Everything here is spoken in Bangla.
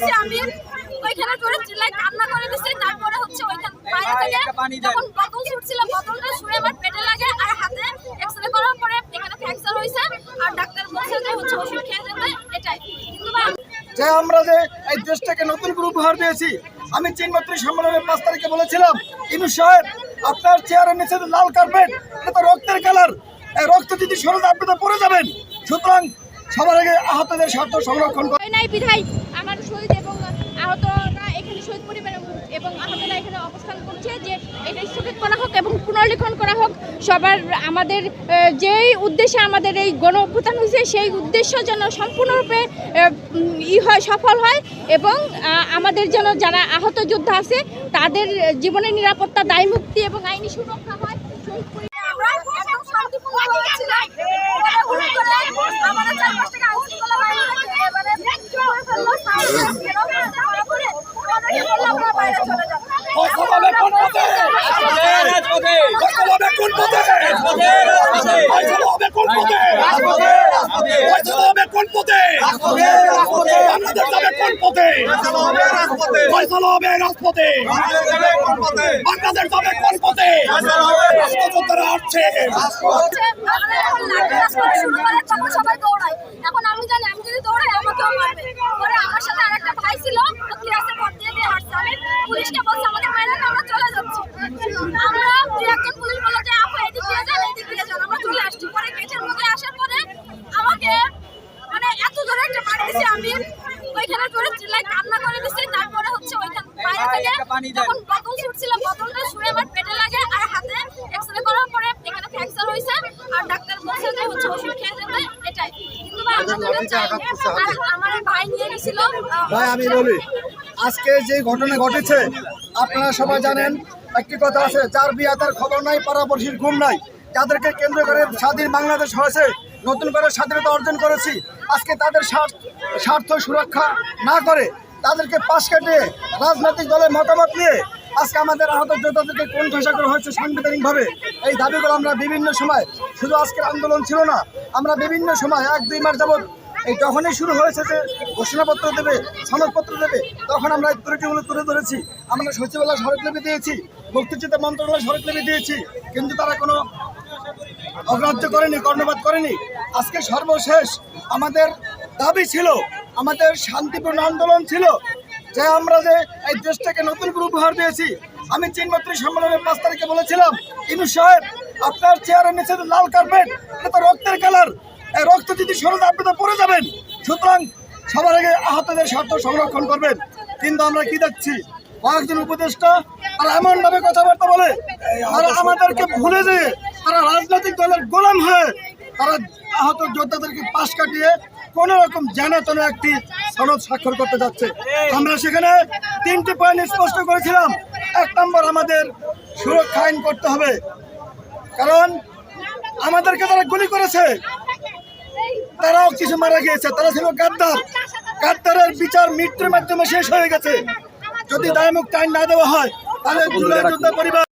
দিছি আমি ওইখানে চিল্লাই কান্না করে দিছি তারপরে হচ্ছে ওইখান বাইরে থেকে যখন বোতল ছুটছিল বোতলটা ছুঁড়ে আমার পেটে লাগে আর হাতে এক্সরে করার পরে এখানে ফ্র্যাকচার হয়েছে আর ডাক্তার বলছে যে হচ্ছে ওষুধ খেয়ে যেতে এটাই। কিন্তু যে আমরা যে এই দেশটাকে নতুন করে উপহার দিয়েছি আমি চীন মন্ত্রী সম্মেলনের পাঁচ তারিখে বলেছিলাম ইনু সাহেব আপনার চেয়ারের নিচে লাল কার্পেট এটা তো রক্তের কালার। এই রক্ত যদি সরতে আপনি তো পড়ে যাবেন। সুতরাং সবার আগে আহতদের স্বার্থ সংরক্ষণ করে নাই বিধায় শহীদ এবং আহতরা এখানে শহীদ পরিবার এবং- আহতরা এখানে অবস্থান করছে যে এটা স্থগিত করা হোক এবং পুনর্লিখন করা হোক। সবার আমাদের যেই উদ্দেশ্যে আমাদের এই গণ অভ্যুত্থান হয়েছে, সেই উদ্দেশ্য যেন সম্পূর্ণরূপে ই হয়, সফল হয় এবং আমাদের যেন যারা আহত যোদ্ধা আছে, তাদের জীবনের নিরাপত্তা দায় মুক্তি এবং আইনি সুরক্ষা হয়। শহীদ পরিবার আমরা একদম শান্তিপূর্ণ হয়েছিলাম মানে হুট করে আমাদের চারপাশ থেকে আইনশৃঙ্খলা বাহিনী মানে করে ফেলল সাউন্ড কেন তারপরে আমাদেরকে বলল আপনারা বাইরে চলে যান ফয়সালা হবে কোন পথে? ফয়সালা হবে কোন পথে? ফয়সালা হবে কোন পথে? ফয়সালা হবে কোন পথে? বাংলাদেশ যাবে কোন পথে? রাজপথে। কোন পথে? রাষ্ট্রযোদ্ধারা আসছে। হচ্ছে আমরা এখন লাঠি চাষ করা শুরু করে তখন সবাই দৌড়ায় এখন আমি জানি আমি যদি দৌড়াই আমাকেও মারবে পরে আমার সাথে আরেকটা ভাই ছিল ও ক্লাসে পর দিয়ে দিয়ে হাঁটছে আমি পুলিশকে বলছি আমাদের মেরে না আমরা চলে যাচ্ছি আমরা দুই একজন পুলিশ বলল যে আপু এদিক দিয়ে যান এদিক দিয়ে যান আমরা চলে আসছি পরে গেটের মধ্যে আসার পরে আমাকে মানে এত জোরে একটা মারি দিছি আমি ওইখানে জোরে চিল্লাই কান্না করে দিছি তারপরে হচ্ছে ওইখান থেকে যখন বোতল ছুটছিল বোতলটা ছুঁড়ে আমার পেটে লাগে আর হাতে এক্সরে করার পরে এখানে ফ্র্যাকচার হয়েছে আর ডাক্তার বলছে যে হচ্ছে ওষুধ খেয়ে যেতে এটাই। কিন্তু আমরা ভাই নিয়ে গেছিল ভাই আমি বলি আজকে যে ঘটনা ঘটেছে আপনারা সবাই জানেন একটি কথা আছে যার বিয়া তার খবর নাই পাড়াপড়শির ঘুম নাই। যাদেরকে কেন্দ্র করে স্বাধীন বাংলাদেশ হয়েছে নতুন করে স্বাধীনতা অর্জন করেছি আজকে তাদের স্বার্থ স্বার্থ সুরক্ষা না করে তাদেরকে পাশ কাটিয়ে রাজনৈতিক দলের মতামত নিয়ে আজকে আমাদের আহত যোদ্ধাদেরকে কোন ঘোষণা করা হয়েছে সাংবিধানিকভাবে? এই দাবিগুলো আমরা বিভিন্ন সময়, শুধু আজকের আন্দোলন ছিল না, আমরা বিভিন্ন সময় এক দুই মাস যাবত এই যখনই শুরু হয়েছে যে ঘোষণাপত্র দেবে, সনদপত্র দেবে, তখন আমরা ত্রুটিগুলো তুলে ধরেছি। আমরা সচিবালয় স্মারকলিপি দিয়েছি, মুক্তিযুদ্ধ মন্ত্রণালয় স্মারকলিপি দিয়েছি, কিন্তু তারা কোনো অগ্রাহ্য করেনি, কর্ণপাত করেনি। আজকে সর্বশেষ আমাদের দাবি ছিল আমাদের শান্তিপূর্ণ আন্দোলন ছিল যে আমরা যে এই দেশটাকে নতুন করে উপহার দিয়েছি, আমি চীন মন্ত্রী সম্মেলনের পাঁচ তারিখে বলেছিলাম, ইনু সাহেব, আপনার চেয়ারের নিচে লাল কার্পেট, এটা রক্তের কালার। এই রক্ত যদি সরতে আপনি তো পড়ে যাবেন, সুতরাং সবার আগে আহতদের স্বার্থ সংরক্ষণ করবেন। কিন্তু আমরা কি দেখছি? কয়েকজন উপদেষ্টা তারা এমন ভাবে কথাবার্তা বলে, তারা আমাদেরকে ভুলে যেয়ে তারা রাজনৈতিক দলের গোলাম হয়ে তারা আহত যোদ্ধাদেরকে পাশ কাটিয়ে কোন রকম জানাতন একটি সনদ স্বাক্ষর করতে যাচ্ছে। আমরা সেখানে তিনটি পয়েন্ট স্পষ্ট করেছিলাম। এক নম্বর আমাদের সুরক্ষা আইন করতে হবে। কারণ আমাদেরকে তারা গুলি করেছে, তারাও কিছু মারা গিয়েছে, তারা ছিল গাদ্দার। গাদ্দারের বিচার মৃত্যুর মাধ্যমে শেষ হয়ে গেছে। যদি দায়মুক্ত আইন না দেওয়া হয়, তাহলে পরিবার